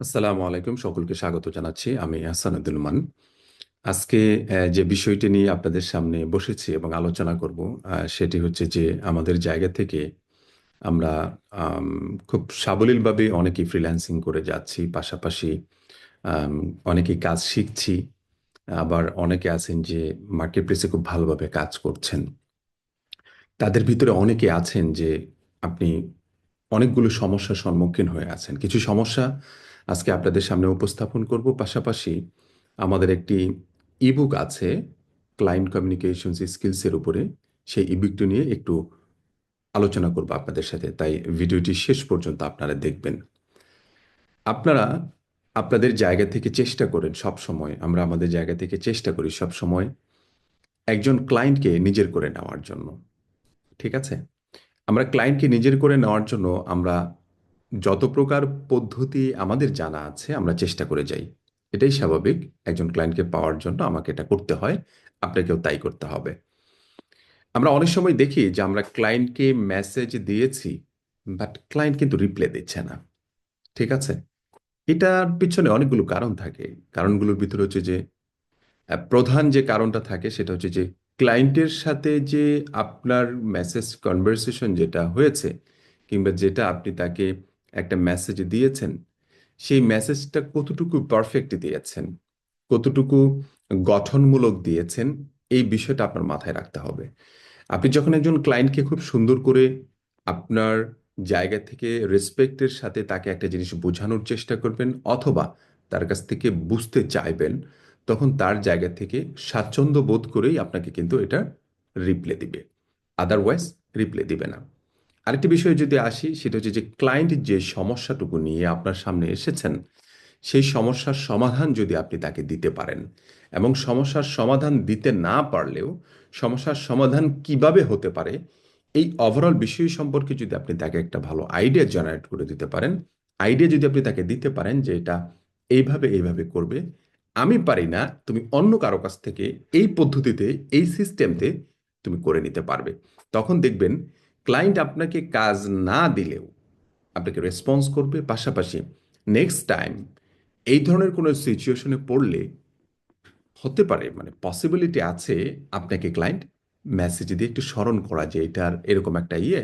আসসালামু আলাইকুম। সকলকে স্বাগত জানাচ্ছি। আমি হাসানুদ্দিন মান। আজকে যে বিষয়টি নিয়ে আপনাদের সামনে বসেছি এবং আলোচনা করব সেটি হচ্ছে যে আমাদের জায়গা থেকে আমরা খুব সাবলীলভাবে অনেকেই ফ্রিল্যান্সিং করে যাচ্ছি, পাশাপাশি অনেকেই কাজ শিখছি, আবার অনেকে আছেন যে মার্কেট প্লেসে খুব ভালোভাবে কাজ করছেন। তাদের ভিতরে অনেকে আছেন যে আপনি অনেকগুলো সমস্যার সম্মুখীন হয়ে আছেন। কিছু সমস্যা আজকে আপনাদের সামনে উপস্থাপন করব। পাশাপাশি আমাদের একটি ইবুক আছে ক্লায়েন্ট কমিউনিকেশন স্কিলসের উপরে। সেই ইবুকটি নিয়ে একটু আলোচনা করব আপনাদের সাথে। তাই ভিডিওটি শেষ পর্যন্ত আপনারা দেখবেন। আপনারা আপনাদের জায়গা থেকে চেষ্টা করেন সব সময় আমরা আমাদের জায়গা থেকে চেষ্টা করি সব সময় একজন ক্লায়েন্টকে নিজের করে নেওয়ার জন্য। ঠিক আছে? আমরা ক্লায়েন্টকে নিজের করে নেওয়ার জন্য আমরা যত প্রকার পদ্ধতি আমাদের জানা আছে, আমরা চেষ্টা করে যাই। এটাই স্বাভাবিক, একজন ক্লায়েন্টকে পাওয়ার জন্য আমাকে এটা করতে হয়, আপনাকেও তাই করতে হবে। আমরা অনেক সময় দেখি যে আমরা ক্লায়েন্টকে মেসেজ দিয়েছি বাট ক্লায়েন্ট কিন্তু রিপ্লাই দিচ্ছে না। ঠিক আছে? এটার পিছনে অনেকগুলো কারণ থাকে। কারণগুলোর ভিতরে হচ্ছে যে প্রধান যে কারণটা থাকে সেটা হচ্ছে যে ক্লায়েন্টের সাথে যে আপনার মেসেজ কনভারসেশন যেটা হয়েছে, কিংবা যেটা আপনি তাকে একটা মেসেজ দিয়েছেন, সেই মেসেজটা কতটুকু পারফেক্ট দিয়েছেন, কতটুকু গঠনমূলক দিয়েছেন, এই বিষয়টা আপনার মাথায় রাখতে হবে। আপনি যখন একজন ক্লায়েন্টকে খুব সুন্দর করে আপনার জায়গা থেকে রেসপেক্টের সাথে তাকে একটা জিনিস বোঝানোর চেষ্টা করবেন অথবা তার কাছ থেকে বুঝতে চাইবেন, তখন তার জায়গা থেকে স্বাচ্ছন্দ্য বোধ করেই আপনাকে কিন্তু এটা রিপ্লে দিবে। আদারওয়াইজ রিপ্লে দিবে না। আরেকটি বিষয়ে যদি আসি, সেটা হচ্ছে যে ক্লায়েন্ট যে সমস্যাটুকু নিয়ে আপনার সামনে এসেছেন, সেই সমস্যার সমাধান যদি আপনি তাকে দিতে পারেন এবং সমস্যার সমাধান দিতে না পারলেও সমস্যার সমাধান কীভাবে হতে পারে, এই ওভারঅল বিষয় সম্পর্কে যদি আপনি তাকে একটা ভালো আইডিয়া জেনারেট করে দিতে পারেন আইডিয়া যদি আপনি তাকে দিতে পারেন যে এটা এইভাবে এইভাবে করবে, আমি পারি না, তুমি অন্য কারও কাছ থেকে এই পদ্ধতিতে, এই সিস্টেমতে তুমি করে নিতে পারবে। তখন দেখবেন ক্লায়েন্ট আপনাকে কাজ না দিলেও আপনাকে রেসপন্স করবে। পাশাপাশি নেক্সট টাইম এই ধরনের কোনো সিচুয়েশনে পড়লে হতে পারে মানে পসিবিলিটি আছে আপনাকে ক্লায়েন্ট মেসেজ দিয়ে একটু স্মরণ করা যে এটার এরকম একটা ইয়ে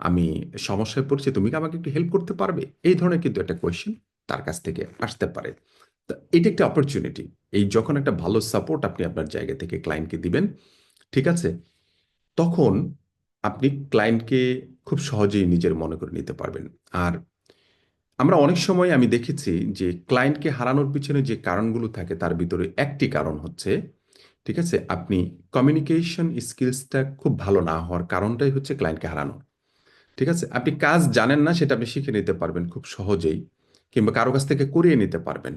আমি সমস্যায় পড়ছি, তুমি কি আমাকে একটু হেল্প করতে পারবে? এই ধরনের কিন্তু একটা কোয়েশ্চেন তার কাছ থেকে আসতে পারে। তো এটা একটা অপরচুনিটি এই যখন একটা ভালো সাপোর্ট আপনি আপনার জায়গা থেকে ক্লায়েন্টকে দিবেন, ঠিক আছে? তখন আপনি ক্লায়েন্টকে খুব সহজেই নিজের মনে করে নিতে পারবেন। আর আমরা অনেক সময় আমি দেখেছি যে ক্লায়েন্টকে হারানোর পিছনে যে কারণগুলো থাকে, তার ভিতরে একটি কারণ হচ্ছে, ঠিক আছে, আপনি কমিউনিকেশন স্কিলসটা খুব ভালো না হওয়ার কারণটাই হচ্ছে ক্লায়েন্টকে হারানো। ঠিক আছে, আপনি কাজ জানেন না, সেটা আপনি শিখে নিতে পারবেন খুব সহজেই, কিংবা কারও কাছ থেকে করিয়ে নিতে পারবেন।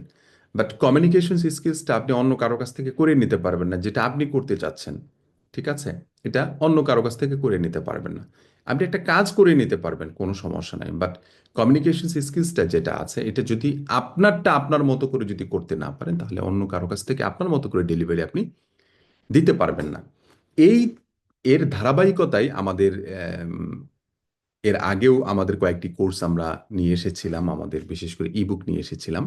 বাট কমিউনিকেশন স্কিলসটা আপনি অন্য কারও কাছ থেকে করিয়ে নিতে পারবেন না, যেটা আপনি করতে চাচ্ছেন। ঠিক আছে? এটা অন্য কারও কাছ থেকে করে নিতে পারবেন না। আপনি একটা কাজ করে নিতে পারবেন, কোনো সমস্যা নাই। বাট কমিউনিকেশন স্কিলসটা যেটা আছে, এটা যদি আপনারটা আপনার মতো করে যদি করতে না পারেন, তাহলে অন্য কারও কাছ থেকে আপনার মতো করে ডেলিভারি আপনি দিতে পারবেন না। এই এর ধারাবাহিকতায় আমাদের এর আগেও আমাদের কয়েকটি কোর্স আমরা নিয়ে এসেছিলাম, আমাদের বিশেষ করে ইবুক নিয়ে এসেছিলাম।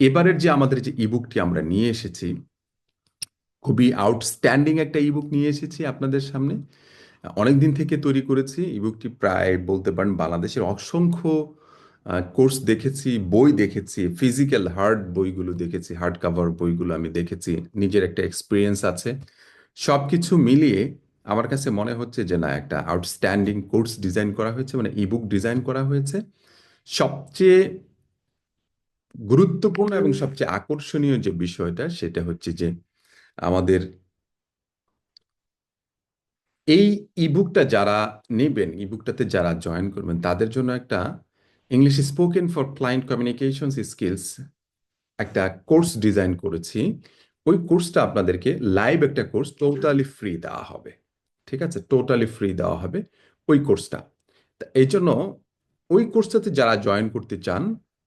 এবারের যে আমাদের যে ইবুকটি আমরা নিয়ে এসেছি খুবই আউটস্ট্যান্ডিং একটা ইবুক নিয়ে এসেছি আপনাদের সামনে। অনেক দিন থেকে তৈরি করেছি। ইবুকটি প্রায় বলতে পারেন বাংলাদেশের অসংখ্য কোর্স দেখেছি, বই দেখেছি ফিজিক্যাল হার্ড বইগুলো দেখেছি হার্ড কাভার বইগুলো আমি দেখেছি, নিজের একটা এক্সপিরিয়েন্স আছে। সব কিছু মিলিয়ে আমার কাছে মনে হচ্ছে যে না, একটা আউটস্ট্যান্ডিং কোর্স ডিজাইন করা হয়েছে মানে ইবুক ডিজাইন করা হয়েছে। সবচেয়ে গুরুত্বপূর্ণ এবং সবচেয়ে আকর্ষণীয় যে বিষয়টা, সেটা হচ্ছে যে আমাদের এই ইবুকটা যারা নেবেন ইবুকটাতে যারা জয়েন করবেন, তাদের জন্য একটা English spoken for client communications skills একটা কোর্স ডিজাইন করেছি। ওই কোর্সটা আপনাদেরকে লাইভ একটা কোর্স টোটালি ফ্রি দেওয়া হবে। ঠিক আছে? টোটালি ফ্রি দেওয়া হবে ওই কোর্সটা এই জন্য ওই কোর্সটাতে যারা জয়েন করতে চান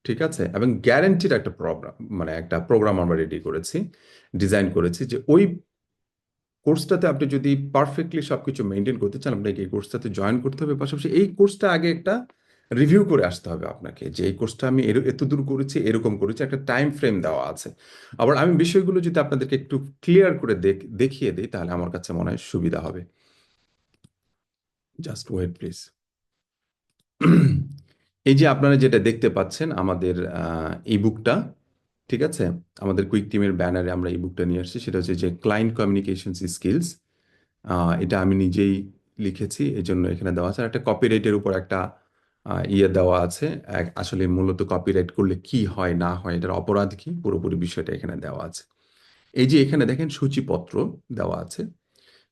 ঠিক আছে? এবং গ্যারেন্টির একটা প্রোগ্রাম মানে একটা প্রোগ্রাম আমরা রেডি করেছি ডিজাইন করেছি যে ওই কোর্সটাতে আপনি যদি পারফেক্টলি সব কিছু মেনটেন করতে চান, আপনাকে এই কোর্সটাতে জয়েন করতে হবে। পাশাপাশি এই কোর্সটা আগে একটা রিভিউ করে আসতে হবে আপনাকে, যে এই কোর্সটা আমি এর দূর করেছি, এরকম করেছি, একটা টাইম ফ্রেম দেওয়া আছে। আবার আমি বিষয়গুলো যদি আপনাদেরকে একটু ক্লিয়ার করে দেখ, দেখিয়ে দিই, তাহলে আমার কাছে মনে হয় সুবিধা হবে। জাস্ট ওয়েট প্লিজ এই যে আপনারা যেটা দেখতে পাচ্ছেন আমাদের এই বুকটা ঠিক আছে? আমাদের কুইক টিমের ব্যানারে আমরা এই বুকটা নিয়ে আসছি। সেটা হচ্ছে যে ক্লায়েন্ট কমিউনিকেশন স্কিলস এটা আমি নিজেই লিখেছি এই জন্য এখানে দেওয়া আছে। আর একটা কপিরাইটের উপর একটা ইয়ে দেওয়া আছে। আসলে মূলত কপিরাইট করলে কি হয়, না হয়, এটার অপরাধ কি? পুরোপুরি বিষয়টা এখানে দেওয়া আছে। এই যে এখানে দেখেন সূচিপত্র দেওয়া আছে।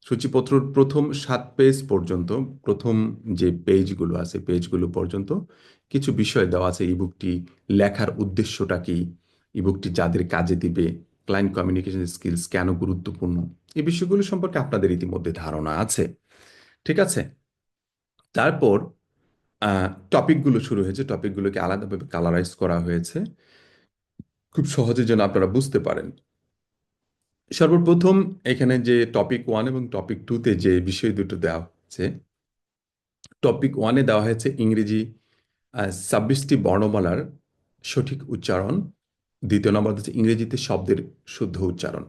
সূচিপত্রর প্রথম সাত পেজ পর্যন্ত, প্রথম যে পেজগুলো আছে পেজগুলো পর্যন্ত কিছু বিষয় দেওয়া আছে ইবুকটি লেখার উদ্দেশ্যটা কি? ইবুকটি যাদের কাজে দিবে ক্লায়েন্ট কমিউনিকেশন স্কিলস কেন গুরুত্বপূর্ণ? এই বিষয়গুলো সম্পর্কে আপনাদের ইতিমধ্যে ধারণা আছে। ঠিক আছে? তারপর টপিকগুলো শুরু হয়েছে। টপিকগুলোকে আলাদাভাবে কালারাইজ করা হয়েছে। খুব সহজে যেন আপনারা বুঝতে পারেন। সর্বপ্রথম এখানে যে টপিক ওয়ান এবং টপিক টুতে যে বিষয় দুটো দেওয়া হচ্ছে টপিক ওয়ানে দেওয়া হয়েছে ইংরেজি ছাব্বিশটি বর্ণমালার সঠিক উচ্চারণ। দ্বিতীয় নম্বর হচ্ছে ইংরেজিতে শব্দের শুদ্ধ উচ্চারণ।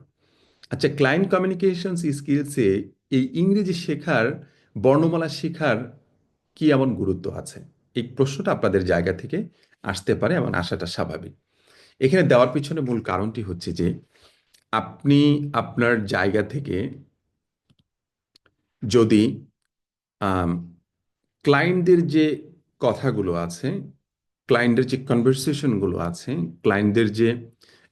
আচ্ছা ক্লায়েন্ট কমিউনিকেশন স্কিলসে এই ইংরেজি শেখার, বর্ণমালা শেখার কি এমন গুরুত্ব আছে? এই প্রশ্নটা আপনাদের জায়গা থেকে আসতে পারে এবং আসাটা স্বাভাবিক। এখানে দেওয়ার পিছনে মূল কারণটি হচ্ছে যে, আপনি আপনার জায়গা থেকে যদি ক্লায়েন্টদের যে কথাগুলো আছে ক্লায়েন্টের যে কনভারসেশনগুলো আছে ক্লায়েন্টদের যে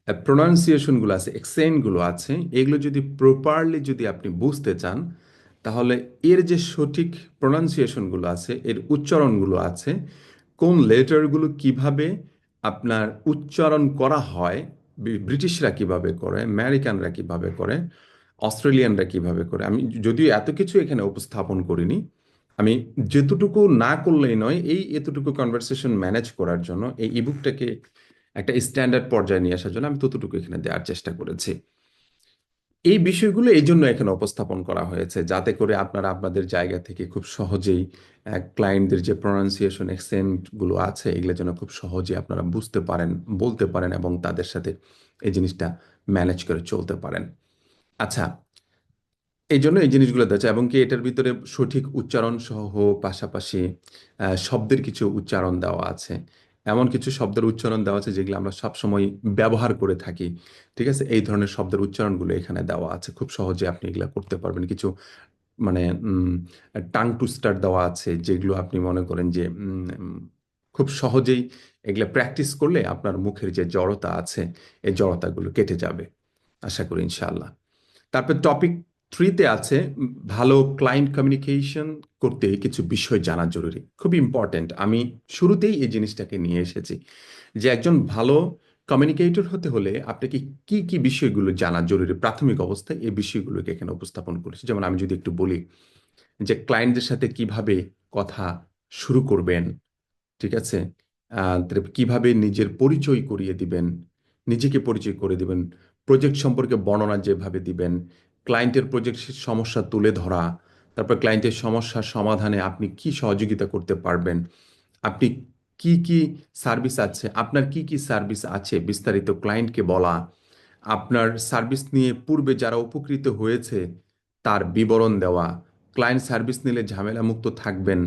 প্রোনাউন্সিয়েশনগুলো আছে এক্সেন্টগুলো আছে, এগুলো যদি প্রপারলি যদি আপনি বুঝতে চান, তাহলে এর যে সঠিক প্রোনাউন্সিয়েশনগুলো আছে, এর উচ্চারণগুলো আছে, কোন লেটারগুলো কীভাবে আপনার উচ্চারণ করা হয় ব্রিটিশরা কীভাবে করে, আমেরিকানরা কীভাবে করে, অস্ট্রেলিয়ানরা কীভাবে করে, আমি যদিও এত কিছু এখানে উপস্থাপন করিনি আমি যেতটুকু না করলেই নয়, এই এতটুকু কনভারসেশন ম্যানেজ করার জন্য, এই ইবুকটাকে একটা স্ট্যান্ডার্ড পর্যায়ে নিয়ে আসার জন্য আমি ততটুকু এখানে দেওয়ার চেষ্টা করেছি। এই বিষয়গুলো এই জন্য এখানে উপস্থাপন করা হয়েছে, যাতে করে আপনারা আপনাদের জায়গা থেকে খুব সহজেই ক্লায়েন্টদের যে প্রনাউন্সিয়েশনগুলো আছে, এগুলো যেন খুব সহজে আপনারা বুঝতে পারেন, বলতে পারেন এবং তাদের সাথে এই জিনিসটা ম্যানেজ করে চলতে পারেন। আচ্ছা এই জন্য এই জিনিসগুলো দেওয়া এবং কি এটার ভিতরে সঠিক উচ্চারণ সহ পাশাপাশি শব্দের কিছু উচ্চারণ দেওয়া আছে। এমন কিছু শব্দের উচ্চারণ দেওয়া আছে যেগুলো আমরা সবসময় ব্যবহার করে থাকি। ঠিক আছে? এই ধরনের শব্দের উচ্চারণগুলো এখানে দেওয়া আছে। খুব সহজে আপনি এগুলা করতে পারবেন। কিছু মানে টাং টুস্টার দেওয়া আছে যেগুলো আপনি মনে করেন যে খুব সহজেই এগুলা প্র্যাকটিস করলে আপনার মুখের যে জড়তা আছে, এই জড়তাগুলো কেটে যাবে। আশা করি ইনশাআল্লাহ। তারপর টপিক থ্রিতে আছে ভালো ক্লায়েন্ট কমিউনিকেশন করতে কিছু বিষয় জানা জরুরি খুব ইম্পর্টেন্ট আমি শুরুতেই এই জিনিসটাকে নিয়ে এসেছি যে একজন ভালো কমিউনিকেটর হতে হলে আপনাকে কি কি বিষয়গুলো জানা জরুরি, প্রাথমিক অবস্থায় এই বিষয়গুলোকে এখানে উপস্থাপন করেছি। যেমন আমি যদি একটু বলি যে ক্লায়েন্টদের সাথে কীভাবে কথা শুরু করবেন, ঠিক আছে? কীভাবে নিজের পরিচয় করিয়ে দিবেন, নিজেকে পরিচয় করে দিবেন প্রজেক্ট সম্পর্কে বর্ণনা যেভাবে দিবেন ক্লায়েন্টের প্রজেক্টের সমস্যা তুলে ধরা, তারপর ক্লায়েন্টের সমস্যার সমাধানে আপনি কি সহযোগিতা করতে পারবেন, আপনি কি কি সার্ভিস আছে, আপনার কি কি সার্ভিস আছে বিস্তারিত ক্লায়েন্টকে বলা, আপনার সার্ভিস নিয়ে পূর্বে যারা উপকৃত হয়েছে তার বিবরণ দেওয়া ক্লায়েন্ট সার্ভিস নিলে ঝামেলা মুক্ত থাকবেন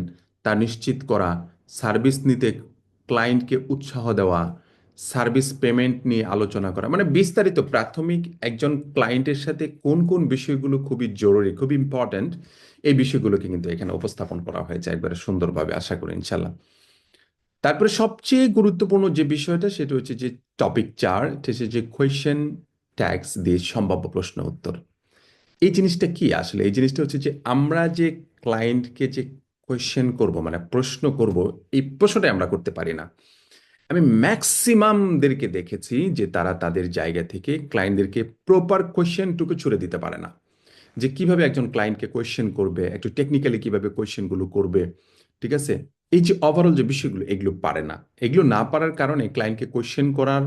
তা নিশ্চিত করা সার্ভিস নিতে ক্লায়েন্টকে উৎসাহ দেওয়া সার্ভিস পেমেন্ট নিয়ে আলোচনা করা। মানে বিস্তারিত প্রাথমিক একজন ক্লায়েন্টের সাথে কোন কোন বিষয়গুলো খুবই জরুরি খুব ইম্পর্ট্যান্ট এই বিষয়গুলোকে কিন্তু এখানে উপস্থাপন করা হয়েছে একবারে সুন্দরভাবে আশা করি ইনশাল্লাহ তারপরে সবচেয়ে গুরুত্বপূর্ণ যে বিষয়টা, সেটা হচ্ছে যে টপিক চার হচ্ছে যে কোয়েশ্চেন ট্যাক্স দিয়ে সম্ভাব্য প্রশ্ন উত্তর। এই জিনিসটা কি আসলে? এই জিনিসটা হচ্ছে যে আমরা যে ক্লায়েন্টকে যে কোয়েশ্চেন করব মানে প্রশ্ন করব, এই প্রশ্নটাই আমরা করতে পারি না। আমি ম্যাক্সিমামদেরকে দেখেছি যে তারা তাদের জায়গা থেকে ক্লায়েন্টদেরকে প্রপার কোয়েশ্চেনটুকু ছুড়ে দিতে পারে না। যে কীভাবে একজন ক্লায়েন্টকে কোয়েশ্চেন করবে, একটু টেকনিক্যালি কীভাবে কোয়েশ্চেনগুলো করবে, ঠিক আছে? এই যে ওভারঅল যে বিষয়গুলো, এগুলো পারে না। এগুলো না পারার কারণে ক্লায়েন্টকে কোয়েশ্চেন করার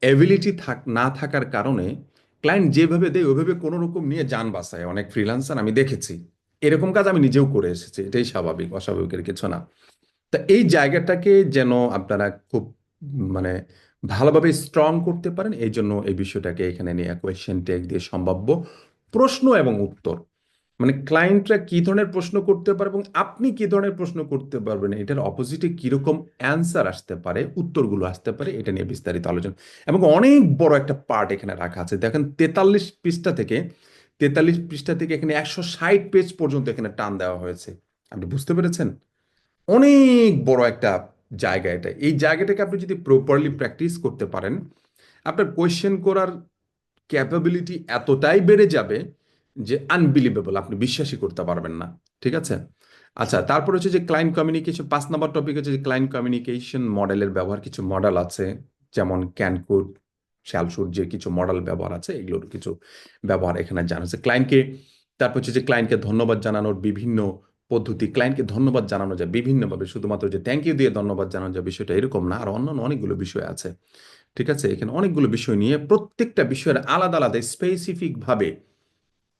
অ্যাবিলিটি থাক, না থাকার কারণে ক্লায়েন্ট যেভাবে দেয়, ওইভাবে কোনো রকম নিয়ে যান বাসায়। অনেক ফ্রিলান্সার আমি দেখেছি। এরকম কাজ আমি নিজেও করে এসেছি। এটাই স্বাভাবিক, অস্বাভাবিকের কিছু না। তা এই জায়গাটাকে যেন আপনারা খুব মানে ভালোভাবে স্ট্রং করতে পারেন, এই জন্য এই বিষয়টাকে এখানে নিয়ে কোয়েশ্চেন ট্যাগ দিয়ে সম্ভাব্য প্রশ্ন এবং উত্তর। মানে ক্লায়েন্টরা কি ধরনের প্রশ্ন করতে পারে এবং আপনি কি ধরনের প্রশ্ন করতে পারবেন? এটার অপোজিটে কীরকম অ্যান্সার আসতে পারে, উত্তরগুলো আসতে পারে, এটা নিয়ে বিস্তারিত আলোচনা। এবং অনেক বড় একটা পার্ট এখানে রাখা আছে। দেখেন তেতাল্লিশ পৃষ্ঠা থেকে, তেতাল্লিশ পৃষ্ঠা থেকে এখানে একশো ষাট পেজ পর্যন্ত এখানে টান দেওয়া হয়েছে। আপনি বুঝতে পেরেছেন? অনেক বড় একটা জায়গা এটা। এই জায়গাটাকে আপনি যদি প্রপারলি প্র্যাকটিস করতে পারেন, আপনার কোয়েশ্চেন করার ক্যাপাবিলিটি এতটাই বেড়ে যাবে যে আনবিলিভেবল আপনি বিশ্বাসই করতে পারবেন না। ঠিক আছে? আচ্ছা তারপর হচ্ছে যে ক্লায়েন্ট কমিউনিকেশন পাঁচ নাম্বার টপিক হচ্ছে যে ক্লায়েন্ট কমিউনিকেশন মডেলের ব্যবহার কিছু মডেল আছে, যেমন ক্যানকুড শ্যালসুর যে কিছু মডেল ব্যবহার আছে, এগুলোর কিছু ব্যবহার এখানে জানা আছে ক্লায়েন্টকে তারপর হচ্ছে যে ক্লায়েন্টকে ধন্যবাদ জানানোর বিভিন্ন পদ্ধতি ক্লায়েন্টকে ধন্যবাদ জানানো যায় বিভিন্নভাবে। শুধুমাত্র যে থ্যাংক ইউ দিয়ে ধন্যবাদ জানানো যায় বিষয়টা এরকম না, আর অন্যান্য অনেকগুলো বিষয় আছে। ঠিক আছে? এখানে অনেকগুলো বিষয় নিয়ে প্রত্যেকটা বিষয়ের আলাদা আলাদা স্পেসিফিকভাবে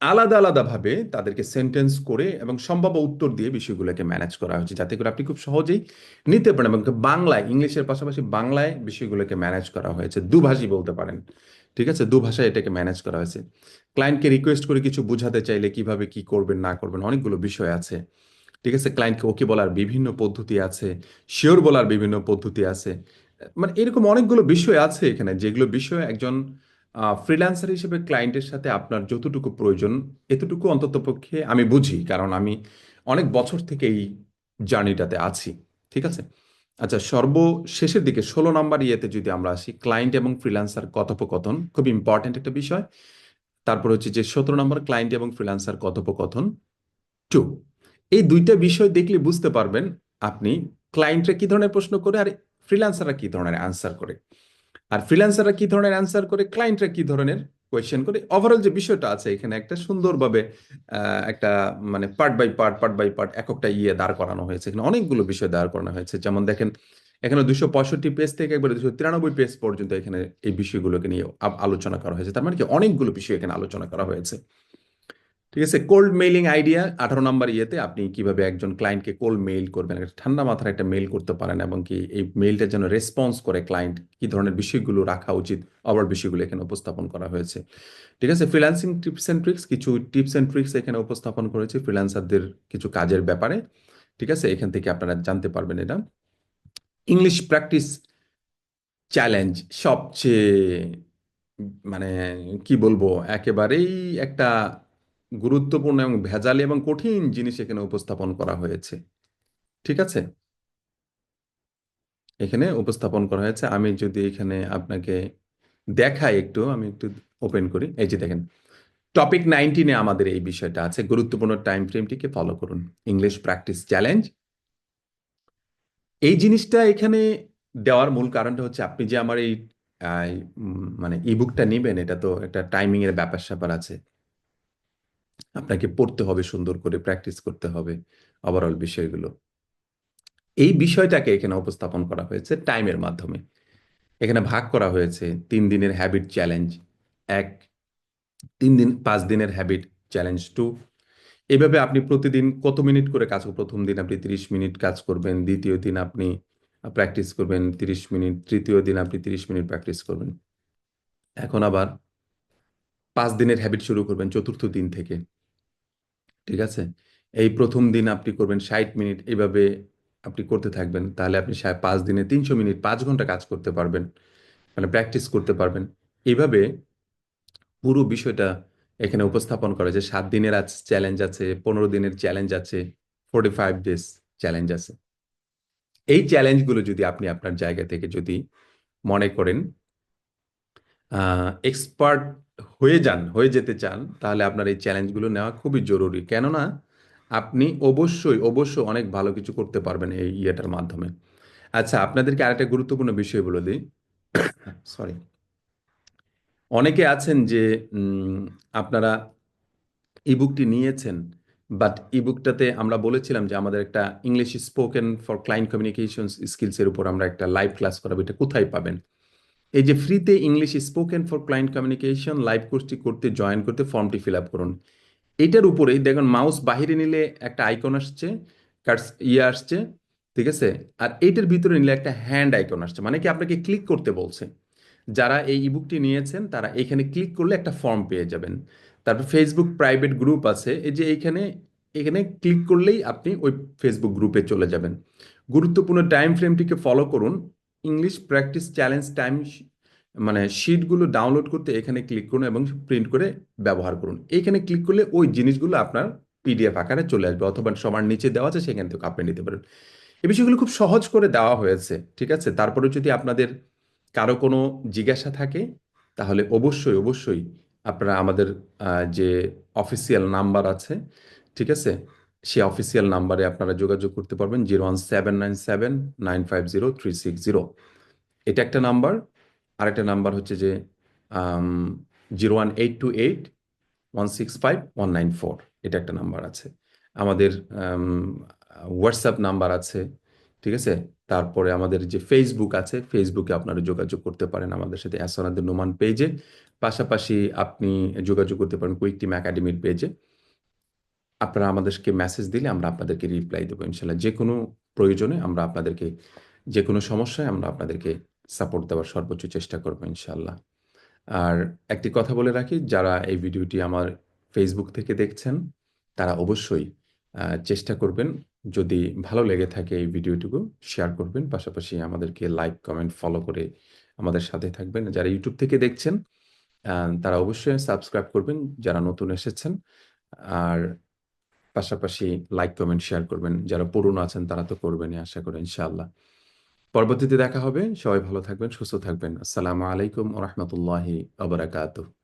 আলাদা আলাদাভাবে তাদেরকে সেন্টেন্স করে এবং সম্ভাব্য উত্তর দিয়ে বিষয়গুলোকে ম্যানেজ করা হয়েছে। যাতে করে আপনি খুব সহজেই নিতে পারেন এবং বাংলায়, ইংলিশের পাশাপাশি বাংলায় বিষয়গুলোকে ম্যানেজ করা হয়েছে। দুভাষী বলতে পারেন। ঠিক আছে? দুভাষায় এটাকে ম্যানেজ করা হয়েছে। ক্লায়েন্টকে রিকোয়েস্ট করে কিছু বোঝাতে চাইলে কীভাবে কি করবেন, না করবেন, অনেকগুলো বিষয় আছে। ঠিক আছে? ক্লায়েন্টকে ওকে বলার বিভিন্ন পদ্ধতি আছে। শিওর বলার বিভিন্ন পদ্ধতি আছে। মানে এরকম অনেকগুলো বিষয় আছে এখানে, যেগুলো বিষয় একজন ফ্রিল্যান্সার হিসেবে ক্লায়েন্টের সাথে আপনার যতটুকু প্রয়োজন, এতটুকু অন্ততপক্ষে আমি বুঝি। কারণ আমি অনেক বছর থেকে এই জার্নিটাতে আছি। ঠিক আছে? আচ্ছা সর্বশেষের দিকে ষোলো নাম্বার ইয়েতে যদি আমরা আসি ক্লায়েন্ট এবং ফ্রিল্যান্সার কথোপকথন, খুব ইম্পর্টেন্ট একটা বিষয়। তারপর হচ্ছে যে সতেরো নম্বর ক্লায়েন্ট এবং ফ্রিল্যান্সার কথোপকথন। টু এই দুইটা বিষয় দেখলে বুঝতে পারবেন আপনি ক্লায়েন্টরা কি ধরনের প্রশ্ন করে আর ফ্রিল্যান্সাররা কি ধরনের আনসার করে। আর ফ্রিল্যান্সাররা কি ধরনের অ্যান্সার করে ক্লায়েন্টরা কি ধরনের কোয়েশ্চেন করে। ওভারঅল যে বিষয়টা আছে, এখানে একটা সুন্দরভাবে একটা মানে part by part part by part একটা ইয়ে দাঁড় করানো হয়েছে। এখানে অনেকগুলো বিষয় দাঁড় করানো হয়েছে। যেমন দেখেন, এখানে দুশো পঁয়ষট্টি পেজ থেকে একবারে দুশো তিরানব্বই পেজ পর্যন্ত এখানে এই বিষয়গুলোকে নিয়ে আলোচনা করা হয়েছে। তার মানে কি অনেকগুলো বিষয় এখানে আলোচনা করা হয়েছে। ঠিক আছে? কোল্ড মেইলিং আইডিয়া আঠারো নম্বর ইয়েতে আপনি কীভাবে একজন ক্লায়েন্টকে কোল্ড মেইল করবেন? ঠান্ডা মাথার একটা মেইল করতে পারেন এবং কি এই মেইলটা যেন রেসপন্স করে ক্লায়েন্ট কি ধরনের বিষয়গুলো রাখা উচিত আবার বিষয়গুলো এখানে উপস্থাপন করা হয়েছে। ঠিক আছে? ফ্রিল্যান্সিং টিপস অ্যান্ড ট্রিক্স কিছু টিপস অ্যান্ড ট্রিক্স এখানে উপস্থাপন করেছে ফ্রিল্যান্সারদের কিছু কাজের ব্যাপারে। ঠিক আছে? এখান থেকে আপনারা জানতে পারবেন এটা। ইংলিশ প্র্যাকটিস চ্যালেঞ্জ সবচেয়ে মানে কি বলব? একেবারেই একটা গুরুত্বপূর্ণ এবং ভেজালি এবং কঠিন জিনিস এখানে উপস্থাপন করা হয়েছে। ঠিক আছে? এখানে উপস্থাপন করা হয়েছে। আমি যদি এখানে আপনাকে দেখাই একটু, আমি একটু ওপেন করি। এই যে দেখেন টপিক নাইনটিনে আমাদের এই বিষয়টা আছে। গুরুত্বপূর্ণ টাইম ফ্রেমটিকে ফলো করুন। ইংলিশ প্র্যাকটিস চ্যালেঞ্জ এই জিনিসটা এখানে দেওয়ার মূল কারণটা হচ্ছে আপনি যে আমার এই মানে ইবুকটা নেবেন, এটা তো একটা টাইমিং এর ব্যাপার স্যাপার আছে। আপনাকে পড়তে হবে, সুন্দর করে প্র্যাকটিস করতে হবে ওভারঅল বিষয়গুলো। এই বিষয়টাকে এখানে উপস্থাপন করা হয়েছে টাইমের মাধ্যমে। এখানে ভাগ করা হয়েছে তিন দিনের হ্যাবিট চ্যালেঞ্জ এক, তিন দিন, পাঁচ দিনের হ্যাবিট চ্যালেঞ্জ টু এভাবে আপনি প্রতিদিন কত মিনিট করে কাজ প্রথম দিন আপনি তিরিশ মিনিট কাজ করবেন, দ্বিতীয় দিন আপনি প্র্যাকটিস করবেন তিরিশ মিনিট তৃতীয় দিন আপনি তিরিশ মিনিট প্র্যাকটিস করবেন। এখন আবার পাঁচ দিনের হ্যাবিট শুরু করবেন চতুর্থ দিন থেকে। ঠিক আছে? এই প্রথম দিন আপনি করবেন ষাট মিনিট এইভাবে আপনি করতে থাকবেন। তাহলে আপনি পাঁচ দিনে তিনশো মিনিট, পাঁচ ঘণ্টা কাজ করতে পারবেন। মানে প্র্যাকটিস করতে পারবেন। এইভাবে পুরো বিষয়টা এখানে উপস্থাপন করে যে সাত দিনের আজ চ্যালেঞ্জ আছে, পনেরো দিনের চ্যালেঞ্জ আছে ফোর্টি ফাইভ ডেজ চ্যালেঞ্জ আছে। এই চ্যালেঞ্জগুলো যদি আপনি আপনার জায়গা থেকে যদি মনে করেন এক্সপার্ট হয়ে যান, হয়ে যেতে চান, তাহলে আপনার এই চ্যালেঞ্জগুলো নেওয়া খুবই জরুরি। কেননা আপনি অবশ্যই অবশ্যই অনেক ভালো কিছু করতে পারবেন এই ইয়েটার মাধ্যমে। আচ্ছা আপনাদেরকে আরেকটা গুরুত্বপূর্ণ বিষয় বলে দিই। সরি অনেকে আছেন যে আপনারা ইবুকটি নিয়েছেন বাট ইবুকটাতে আমরা বলেছিলাম যে, আমাদের একটা English spoken for client communication স্কিলসের উপর আমরা একটা লাইভ ক্লাস করাবো, এটা কোথায় পাবেন? এই যে ফ্রিতে English spoken for client communication live কোর্সটি করতে জয়েন করতে ফর্মটি ফিল আপ করুন। এটার উপরেই দেখুন মাউস বাহিরে নিলে একটা আইকন আসছে কার্স ইয়ে আসছে, ঠিক আছে? আর এইটার ভিতরে নিলে একটা হ্যান্ড আইকন আসছে মানে কি আপনাকে ক্লিক করতে বলছে। যারা এই ইবুকটি নিয়েছেন, তারা এখানে ক্লিক করলে একটা ফর্ম পেয়ে যাবেন। তারপর ফেসবুক প্রাইভেট গ্রুপ আছে, এই যে এইখানে, এখানে ক্লিক করলেই আপনি ওই ফেসবুক গ্রুপে চলে যাবেন। গুরুত্বপূর্ণ টাইম ফ্রেমটিকে ফলো করুন। ইংলিশ প্র্যাকটিস চ্যালেঞ্জ টাইম মানে শিটগুলো ডাউনলোড করতে এখানে ক্লিক করুন এবং প্রিন্ট করে ব্যবহার করুন। এইখানে ক্লিক করলে ওই জিনিসগুলো আপনার পিডিএফ আকারে চলে আসবে অথবা সবার নিচে দেওয়া আছে সেখান থেকে আপনি নিতে পারেন। এই বিষয়গুলো খুব সহজ করে দেওয়া হয়েছে, ঠিক আছে? তারপরে যদি আপনাদের কারও কোনো জিজ্ঞাসা থাকে, তাহলে অবশ্যই অবশ্যই আপনারা আমাদের যে অফিসিয়াল নাম্বার আছে, ঠিক আছে? সেই অফিসিয়াল নাম্বারে আপনারা যোগাযোগ করতে পারবেন zero one seven nine seven nine five zero three six zero. এটা একটা নাম্বার আরেকটা নাম্বার হচ্ছে যে zero one eight two eight one six five one nine four. এটা একটা নাম্বার আছে। আমাদের হোয়াটসঅ্যাপ নাম্বার আছে, ঠিক আছে? তারপরে আমাদের যে ফেসবুক আছে ফেসবুকে আপনারা যোগাযোগ করতে পারেন আমাদের সাথে অ্যাসনাদের নোমান পেজে পাশাপাশি আপনি যোগাযোগ করতে পারেন কুইক টিম একাডেমির পেজে আপনারা আমাদেরকে মেসেজ দিলে আমরা আপনাদেরকে রিপ্লাই দেবো, ইনশাল্লাহ। যে কোনো প্রয়োজনে আমরা আপনাদেরকে, যে কোনো সমস্যায় আমরা আপনাদেরকে সাপোর্ট দেওয়ার সর্বোচ্চ চেষ্টা করব, ইনশাল্লাহ। আর একটি কথা বলে রাখি, যারা এই ভিডিওটি আমার ফেসবুক থেকে দেখছেন, তারা অবশ্যই চেষ্টা করবেন, যদি ভালো লেগে থাকে এই ভিডিওটুকু শেয়ার করবেন। পাশাপাশি আমাদেরকে লাইক কমেন্ট ফলো করে আমাদের সাথে থাকবেন। যারা ইউটিউব থেকে দেখছেন তারা অবশ্যই সাবস্ক্রাইব করবেন, যারা নতুন এসেছেন। আর পাশাপাশি লাইক কমেন্ট শেয়ার করবেন। যারা পুরনো আছেন তারা তো করবেনই, আশা করেন ইনশাআল্লাহ। পরবর্তীতে দেখা হবে। সবাই ভালো থাকবেন, সুস্থ থাকবেন। আসসালামু আলাইকুম রহমতুল্লাহি আবরাকাতুহ